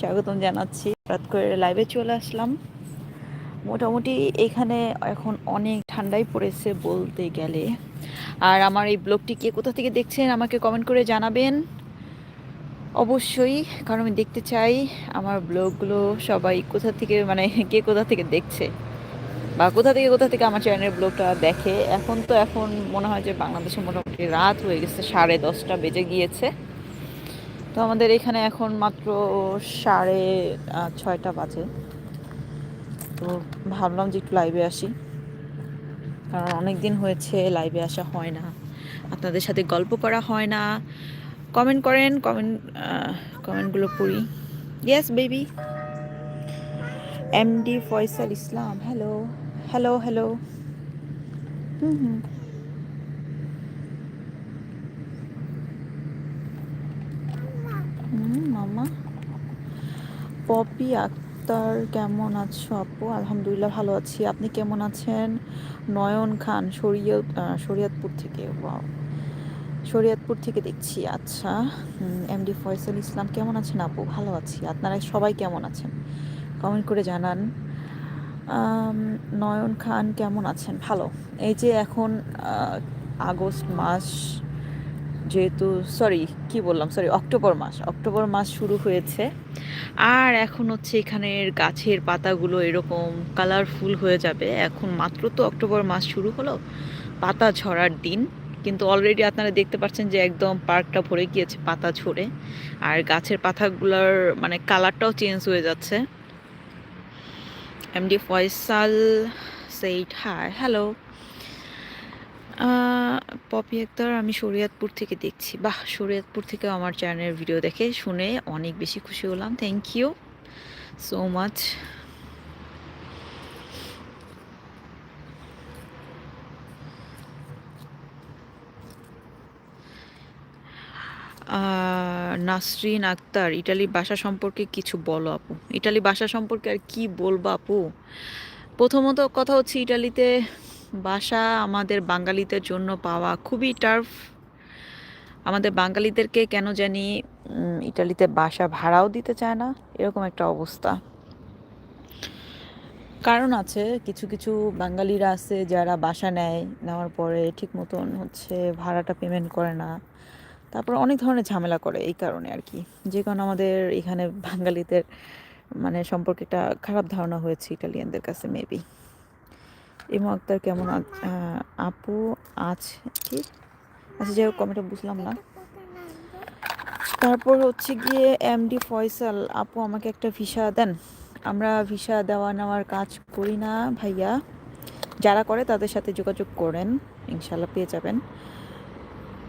স্বাগতম জানাচ্ছি। হঠাৎ করে লাইভে চলে আসলাম। মোটামুটি এখানে এখন অনেক ঠান্ডাই পড়েছে বলতে গেলে। আর আমার এই ব্লগটি কে কোথা থেকে দেখছেন আমাকে কমেন্ট করে জানাবেন। অবশ্যই, কারণ আমি দেখতে চাই আমার ব্লগগুলো সবাই কোথা থেকে মানে কে কোথা থেকে দেখছে। বা কোথা থেকে কোথা থেকে আমার চ্যানেলের ব্লগটা দেখে। এখন তো এখন মনে হয় যে বাংলাদেশে মোটামুটি রাত হয়ে গেছে, সাড়ে দশটা বেজে গিয়েছে। তো আমাদের এখানে এখন মাত্র সাড়ে ছয়টা বাজে। তো ভাবলাম যে একটু লাইভে আসি। কারণ অনেক দিন হয়েছে লাইভে আসা হয় না। আপনাদের সাথে গল্প করা হয় না। কমেন্ট করেন কমেন্ট কমেন্টগুলো পড়ি yes baby MD Faisal Islam hello hello hello hmm hmm hmm, মামা। পপি, আক্তার, কেমন আছো আপু? আলহামদুলিল্লাহ ভালো আছি। আপনি কেমন আছেন? নয়ন খান, শরীয়ত শরীয়তপুর থেকে শরীয়তপুর থেকে দেখছি আচ্ছা। এমডি ফয়সাল ইসলাম, কেমন আছেন আপু? ভালো আছি। আপনারা সবাই কেমন আছেন? কমেন্ট করে জানান। নয়ন খান, কেমন আছেন? ভালো। এই যে এখন আগস্ট মাস যেহেতু সরি কি বললাম? সরি অক্টোবর মাস। অক্টোবর মাস শুরু হয়েছে। আর এখন হচ্ছে এখানের গাছের পাতাগুলো এরকম কালারফুল হয়ে যাবে। এখন মাত্র তো অক্টোবর মাস শুরু হলো। পাতা ঝরার দিন। কিন্তু অলরেডি আপনারা দেখতে পাচ্ছেন যে একদম পার্কটা ভরে গিয়েছে পাতা ঝরে। আর গাছের পাতাগুলোর মানে কালারটাও চেঞ্জ হয়ে যাচ্ছে। এমডি ফয়সাল সেইট হাই হ্যালো পপি আক্তার আমি শরীয়তপুর থেকে দেখছি। বাহ, শরীয়তপুর থেকে আমার চ্যানেলের ভিডিও দেখে শুনে অনেক বেশি খুশি হলাম। Thank you so much Nasrin Akter, Italy ভাষা সম্পর্কে কিছু বলো আপু। ইটালি ভাষা সম্পর্কে আর কি বলব আপু? প্রথমত কথা হচ্ছে ইটালিতে ভাষা আমাদের বাঙালিদের জন্য পাওয়া খুবই টার্ফ আমাদের বাঙালিদেরকে কেন জানি ইটালিতে বাসা ভাড়াও দিতে চায় না, এরকম একটা অবস্থা। কারণ আছে, কিছু কিছু বাঙালিরা আছে যারা বাসা নেয়, নেওয়ার পরে ঠিক মতন হচ্ছে ভাড়াটা পেমেন্ট করে না। তারপর অনেক ধরনের ঝামেলা করে এই কারণে আর কি। যে কারণে আমাদের এখানে বাঙালিদের মানে সম্পর্কে একটা খারাপ ধারণা হয়েছে ইটালিয়ানদের কাছে মেবি ইমো আক্তার কেমন আপু আছে কি? আচ্ছা যাই হোক কমেন্টটা বুঝলাম না। তারপর হচ্ছে গিয়ে এমডি ফয়সাল, আপু আমাকে একটা ভিসা দেন। আমরা ভিসা দেওয়া নেওয়ার কাজ করি না, ভাইয়া। যারা করে তাদের সাথে যোগাযোগ করেন ইনশাল্লাহ পেয়ে যাবেন।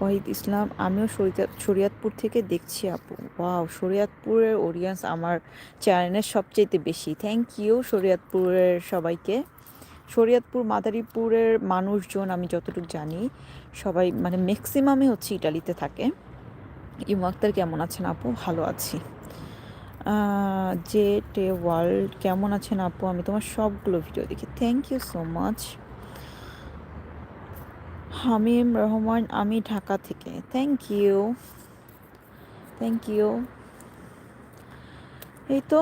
ওয়াহিদ ইসলাম, আমিও শরিয়ত শরিয়াতপুর থেকে দেখছি আপু। ওয়াও, শরিয়াতপুরের অডিয়েন্স আমার চ্যানেলের সবচেয়ে বেশি। থ্যাংক ইউ শরিয়াতপুরের সবাইকে। শরিয়তপুর, মাদারীপুরের মানুষজন আমি যতটুকু জানি, সবাই মানে ম্যাক্সিমামই হচ্ছে ইটালিতে থাকে। ইমু আক্তার, কেমন আছেন আপু? ভালো আছি। যে টে ওয়ার্ল্ড, কেমন আছেন আপু? আমি তোমার সবগুলো ভিডিও দেখি। Thank you so much Hamim Rahman, আমি ঢাকা থেকে। থ্যাংক ইউ থ্যাংক ইউ এই তো,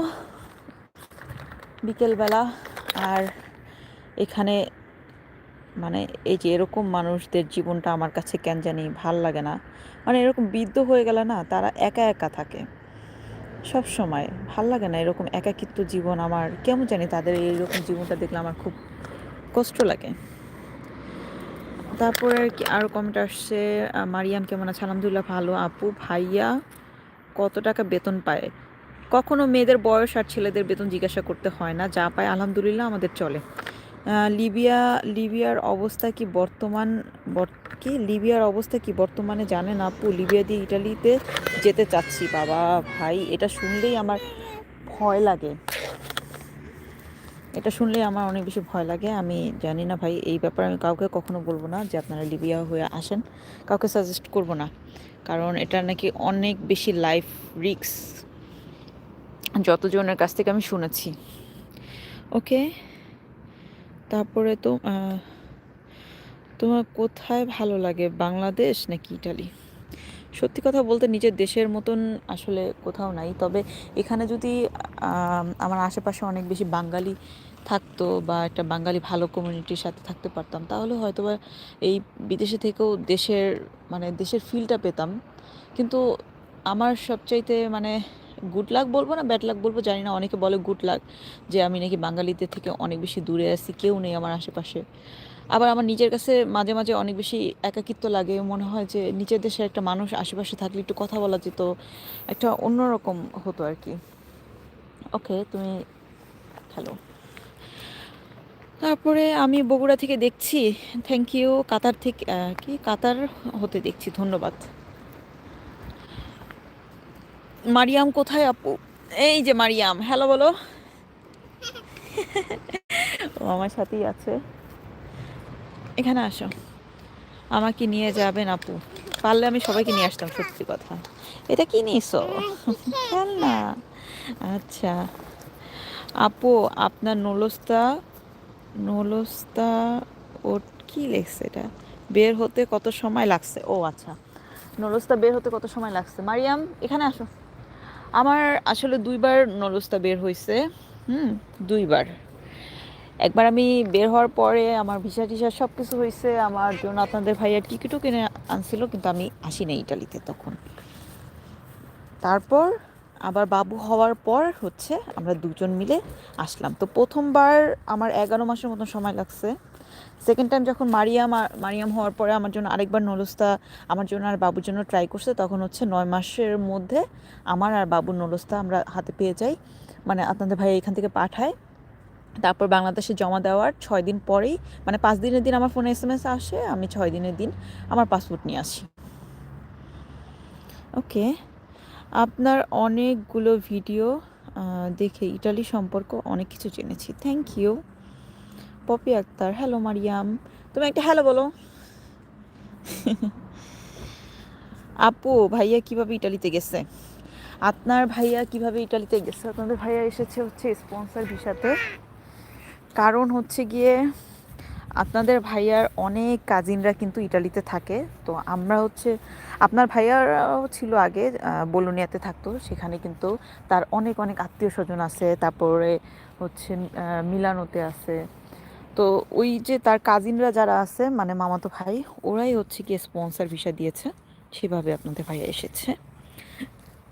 বিকেলবেলা আর এখানে মানে এই যে এরকম মানুষদের জীবনটা আমার কাছে কেন জানি ভালো লাগে না। মানে এরকম বৃদ্ধ হয়ে গেলে না তারা একা একা থাকে। সব সময় ভালো লাগে না এরকম একাকিত্ব জীবন আমার। কেমন জানি তাদের এইরকম জীবনটা দেখলে আমার খুব কষ্ট লাগে। তারপরে আর কি আরও কমেন্ট আসছে মারিয়াম কেমন আছে? আলহামদুলিল্লাহ ভালো। আপু, ভাইয়া কত টাকা বেতন পায়? কখনো মেয়েদের বয়স আর ছেলেদের বেতন জিজ্ঞাসা করতে হয় না। যা পায় আলহামদুলিল্লাহ আমাদের চলে। লিবিয়া, লিবিয়ার অবস্থা কি বর্তমান, বর- কি? লিবিয়ার অবস্থা কি বর্তমানে জানেন আপু? লিবিয়া দিয়ে ইটালিতে যেতে চাচ্ছি, বাবা ভাই। এটা শুনলেই আমার ভয় লাগে। এটা শুনলেই আমার অনেক বেশি ভয় লাগে। আমি জানি না ভাই, এই ব্যাপারে আমি কাউকে কখনো বলব না যে আপনারা লিবিয়া হয়ে আসেন। কাউকে সাজেস্ট করব না। কারণ এটা নাকি অনেক বেশি লাইফ রিক্স যতজনের কাছ থেকে আমি শুনেছি। ওকে তারপরে তো তোমার কোথায় ভালো লাগে, বাংলাদেশ নাকি ইটালি? সত্যি কথা বলতে নিজের দেশের মতন আসলে কোথাও নাই। তবে এখানে যদি আমার আশেপাশে অনেক বেশি বাঙালি থাকতো বা একটা বাঙালি ভালো কমিউনিটির সাথে থাকতে পারতাম, তাহলে হয়তো বা এই বিদেশে থেকেও দেশের মানে দেশের ফিলটা পেতাম। কিন্তু আমার সবচাইতে মানে গুড লাক বলব না ব্যাড লাক বলব, জানি না, অনেকে বলে গুড লাক যে আমি নাকি বাঙালিদের থেকে অনেক বেশি দূরে আছি, কেউ নেই আমার আশেপাশে। আবার আমার নিজের কাছে মাঝে মাঝে অনেক বেশি একাকিত্ব লাগে, মনে হয় যে নিজের দেশের একটা মানুষ আশেপাশে থাকলে একটু কথা বলা যেত, একটা অন্যরকম হতো আর কি। ওকে তুমি খেলো। তারপরে আমি বগুড়া থেকে দেখছি থ্যাংক ইউ কাতার থেকে কি? কাতার হতে দেখছি, ধন্যবাদ। মারিয়াম কোথায় আপু? এই যে মারিয়াম, হ্যালো বলো। ও আমার সাথেই আছে। এখানে আসো। আমাকে নিয়ে যাবেন আপু। পারলে আমি সবাইকে নিয়ে আসতাম, সত্যি কথা। এটা কি নিয়েছো খেলনা আচ্ছা। আপু, আপনার নলস্তা নলস্তা ও কি লেখছে এটা? বের হতে কত সময় লাগছে? ও আচ্ছা। নলস্তা বের হতে কত সময় লাগছে? মারিয়াম, এখানে আসো। আমার আসলে দুইবার নলস্তা বের হয়েছে হুম, দুইবার। একবার আমি বের হওয়ার পরে আমার ভিসা টিসা সব কিছু হয়েছে আমার জন্য আপনাদের ভাইয়ার টিকিটও কিনে আনছিল, কিন্তু আমি আসি না ইটালিতে তখন। তারপর আবার বাবু হওয়ার পর হচ্ছে আমরা দুজন মিলে আসলাম। তো প্রথমবার আমার এগারো মাসের মতন সময় লাগছে। সেকেন্ড টাইম যখন মারিয়াম মারিয়াম হওয়ার পরে আমার জন্য আরেকবার নলস্তা আমার জন্য আর বাবুর জন্য ট্রাই করছে, তখন হচ্ছে নয় মাসের মধ্যে আমার আর বাবুর নলস্তা আমরা হাতে পেয়ে যাই। মানে আপনাদের ভাই এখান থেকে পাঠায়। তারপর বাংলাদেশে জমা দেওয়ার ছয় দিন পরেই মানে পাঁচ দিনের দিন আমার ফোনে এস এম এস আসে, আমি ছয় দিনের দিন আমার পাসপোর্ট নিয়ে আসি। ওকে আপনার অনেকগুলো ভিডিও দেখে ইটালি সম্পর্ক অনেক কিছু জেনেছি। Thank you Popy Akter, hello Mariam. তুমি একটা হ্যালো বলো। আপু, ভাইয়া কীভাবে ইটালিতে গেছে? আপনার ভাইয়া কীভাবে ইটালিতে গেছে? আপনাদের ভাইয়া এসেছে হচ্ছে স্পন্সর ভিসাতে। কারণ হচ্ছে গিয়ে আপনাদের ভাইয়ার অনেক কাজিনরা কিন্তু ইটালিতে থাকে। তো আমরা হচ্ছে, আপনার ভাইয়ারাও ছিল আগে বলোনিয়াতে থাকতো। সেখানে কিন্তু তার অনেক অনেক আত্মীয় স্বজন আছে। তারপরে হচ্ছে মিলানোতে আছে। তো ওই যে তার কাজিনরা যারা আছে মানে মামাতো ভাই ওরাই হচ্ছে কি স্পন্সর ভিসা দিয়েছে। সেভাবে আপনাদের ভাইয়া এসেছে।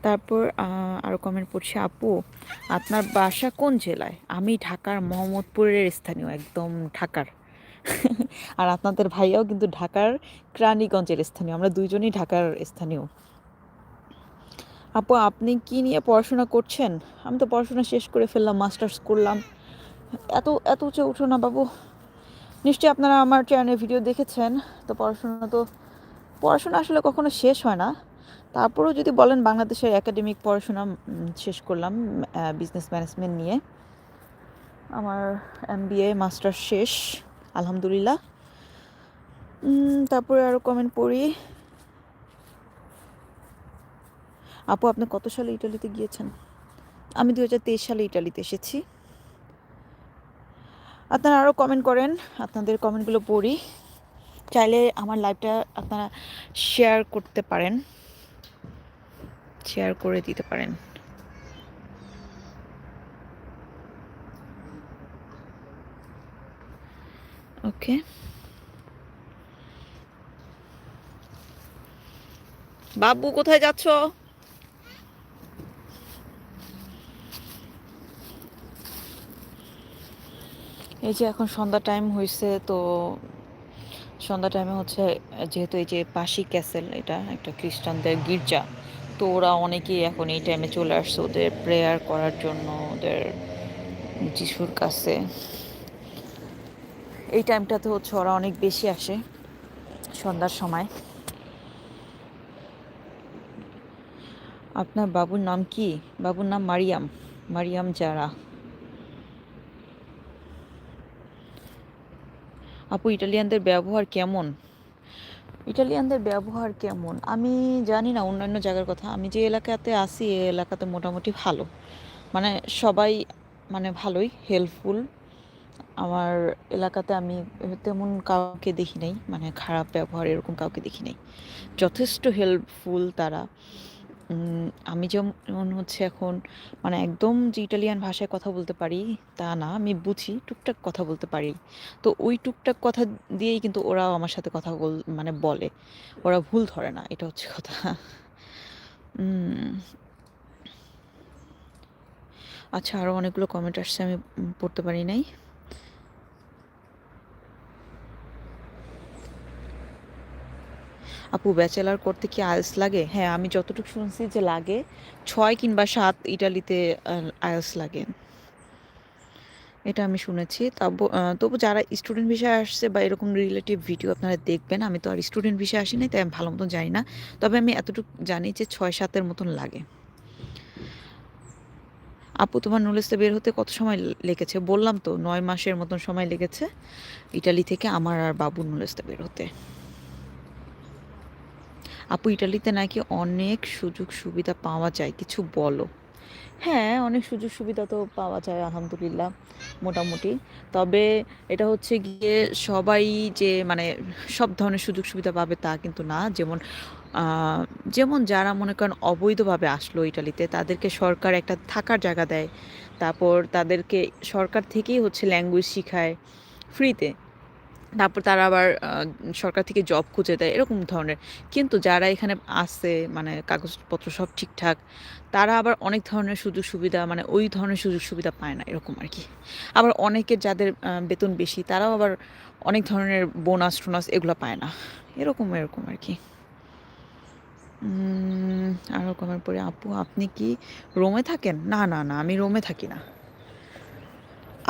তারপর আহ, আরও কমেন্ট পড়ছি আপু আপনার বাসা কোন জেলায়? আমি ঢাকার মোহাম্মদপুরের স্থানীয় একদম ঢাকার। আর আপনাদের ভাইয়াও কিন্তু ঢাকার কেরানীগঞ্জের স্থানীয় আমরা দুইজনই ঢাকার স্থানীয়। আপু আপনি কি নিয়ে পড়াশোনা করছেন? আমি তো পড়াশোনা শেষ করে ফেললাম মাস্টার্স করলাম। এত এত উঁচু উঠো না বাবু। নিশ্চয়ই আপনারা আমার চ্যানেলের ভিডিও দেখেছেন। তো পড়াশোনা তো, পড়াশোনা আসলে কখনো শেষ হয় না। তারপরেও যদি বলেন বাংলাদেশের একাডেমিক পড়াশোনা শেষ করলাম বিজনেস ম্যানেজমেন্ট নিয়ে। আমার এমবিএ মাস্টার শেষ, আলহামদুলিল্লাহ। তারপরে আরও কমেন্ট পড়ি। আপু, আপনি কত সালে ইটালিতে গিয়েছেন? আমি দু হাজার তেইশ সালে ইটালিতে এসেছি। আপনারা আরও কমেন্ট করেন, আপনাদের কমেন্টগুলো পড়ি। চাইলে আমার লাইভটা আপনারা শেয়ার করতে পারেন। শেয়ার করে দিতে পারেন। ওকে বাবু, কোথায় যাচ্ছ? এই যে এখন সন্ধ্যা টাইম হয়েছে তো সন্ধ্যা টাইমে হচ্ছে, যেহেতু এই যে পাশি ক্যাসেল এটা একটা খ্রিস্টানদের গির্জা, তো ওরা অনেকেই এখন এই টাইমে চলে আসছে ওদের প্রেয়ার করার জন্য, ওদের যিশুর কাছে। এই টাইমটাতে হচ্ছে ওরা অনেক বেশি আসে সন্ধ্যার সময়। আপনার বাবুর নাম কি? বাবুর নাম মারিয়াম। মারিয়াম জারা আপু, ইটালিয়ানদের ব্যবহার কেমন? ইটালিয়ানদের ব্যবহার কেমন? আমি জানি না, অন্যান্য জায়গার কথা। আমি যে এলাকাতে আছি এই এলাকাতে মোটামুটি ভালো। মানে সবাই মানে ভালোই হেল্পফুল আমার এলাকাতে আমি তেমন কাউকে দেখি নাই। মানে খারাপ ব্যবহার এরকম কাউকে দেখি নাই। যথেষ্ট হেল্পফুল তারা। আমি যেমন হচ্ছে এখন মানে একদম যে ইটালিয়ান ভাষায় কথা বলতে পারি, তা না, আমি বুঝি, টুকটাক কথা বলতে পারি। তো ওই টুকটাক কথা দিয়েই কিন্তু ওরাও আমার সাথে কথা বল মানে বলে। ওরা ভুল ধরে না, এটা হচ্ছে কথা। আচ্ছা আরও অনেকগুলো কমেন্ট আসছে, আমি পড়তে পারি নাই। আপু ব্যাচেলার করতে কি আইএলস লাগে? হ্যাঁ আমি যতটুকু শুনছি যে লাগে, ছয় কিংবা সাত ইটালিতে আইএলস লাগে। এটা আমি শুনেছি। তবু তবু যারা স্টুডেন্ট বিষয়ে আসছে বা এরকম রিলেটিভ ভিডিও আপনারা দেখবেন, আমি তো আর স্টুডেন্ট বিষয়ে আসি নাই, তাই আমি ভালো মতন জানি না। তবে আমি এতটুকু জানি যে ছয় সাতের মতন লাগে। আপু, তোমার নলেজটা বের হতে কত সময় লেগেছে? বললাম তো, নয় মাসের মতন সময় লেগেছে। ইটালি থেকে আমার আর বাবুর নলেজটা বের হতে। আপু, ইটালিতে নাকি অনেক সুযোগ সুবিধা পাওয়া যায়, কিছু বলো? হ্যাঁ অনেক সুযোগ সুবিধা তো পাওয়া যায়, আলহামদুলিল্লাহ, মোটামুটি। তবে এটা হচ্ছে গিয়ে সবাই যে মানে সব ধরনের সুযোগ সুবিধা পাবে তা কিন্তু না। যেমন যেমন যারা মনে করেন অবৈধভাবে আসলো ইটালিতে, তাদেরকে সরকার একটা থাকার জায়গা দেয়। তারপর তাদেরকে সরকার থেকেই হচ্ছে ল্যাঙ্গুয়েজ শেখায় ফ্রিতে তারপর তারা আবার সরকার থেকে জব খুঁজে দেয়, এরকম ধরনের। কিন্তু যারা এখানে আসে মানে কাগজপত্র সব ঠিকঠাক, তারা আবার অনেক ধরনের সুযোগ সুবিধা মানে ওই ধরনের সুযোগ সুবিধা পায় না, এরকম আর কি। আবার অনেকের যাদের বেতন বেশি, তারাও আবার অনেক ধরনের বোনাস টোনাস এগুলো পায় না। এরকম এরকম আর কি। আর রকমের পরে আপু, আপনি কি রোমে থাকেন? না না না, আমি রোমে থাকি না।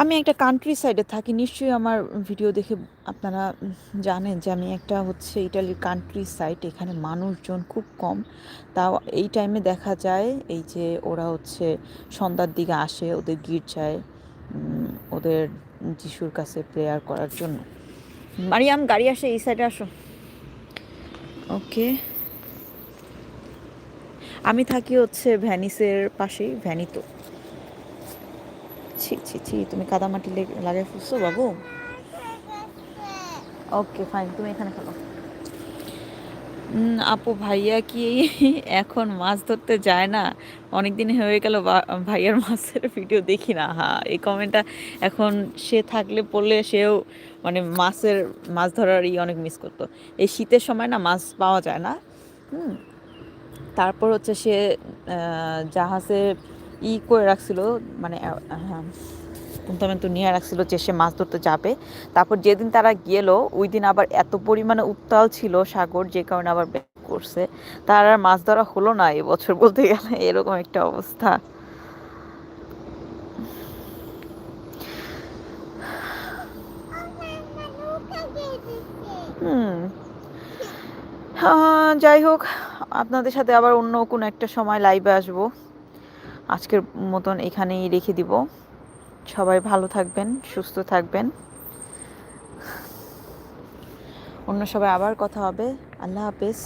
আমি একটা কান্ট্রি সাইডে থাকি নিশ্চয়ই আমার ভিডিও দেখে আপনারা জানেন যে আমি একটা হচ্ছে ইটালির কান্ট্রি সাইড এখানে মানুষজন খুব কম। তাও এই টাইমে দেখা যায় এই যে ওরা হচ্ছে সন্ধ্যার দিকে আসে ওদের গির্জায় ওদের যিশুর কাছে প্রেয়ার করার জন্য। মারিয়াম গাড়ি আসে এই সাইডে আসো। ওকে আমি থাকি হচ্ছে ভ্যানিসের পাশেই ভ্যানিতো। ছি ছি ছি, তুমি কাদামাটি লেগে- ফুসছো বাবু? ওকে ফাইন তুমি এখানে খেলো আপু, ভাইয়া কি এখন মাছ ধরতে যায় না? অনেক দিন হয়ে গেল ভাইয়ার মাছের ভিডিও দেখি না। হ্যাঁ এই কমেন্টটা এখন সে থাকলে পড়লে সেও মানে মাছের, মাছ ধরার ই অনেক মিস করতো। এই শীতের সময় না মাছ পাওয়া যায় না। হুম, তারপর হচ্ছে সে জাহাজে ই করে রাখছিল মানে তো নিয়ে রাখছিল যে সে মাছ ধরতে যাবে। তারপর যেদিন তারা গেল, ওই দিন আবার এত পরিমাণে উত্তাল ছিল সাগর, যে কারণে আবার ব্যাক করছে। তার আর মাছ ধরা হলো না এবছর বলতে গেলে, এরকম একটা অবস্থা। হুম। যাই হোক, আপনাদের সাথে আবার অন্য কোনো একটা সময় লাইভে আসব। আজকের মতন এখানেই রেখে দিব। সবাই ভালো থাকবেন, সুস্থ থাকবেন। অন্য সবাই আবার কথা হবে। আল্লাহ হাফেজ।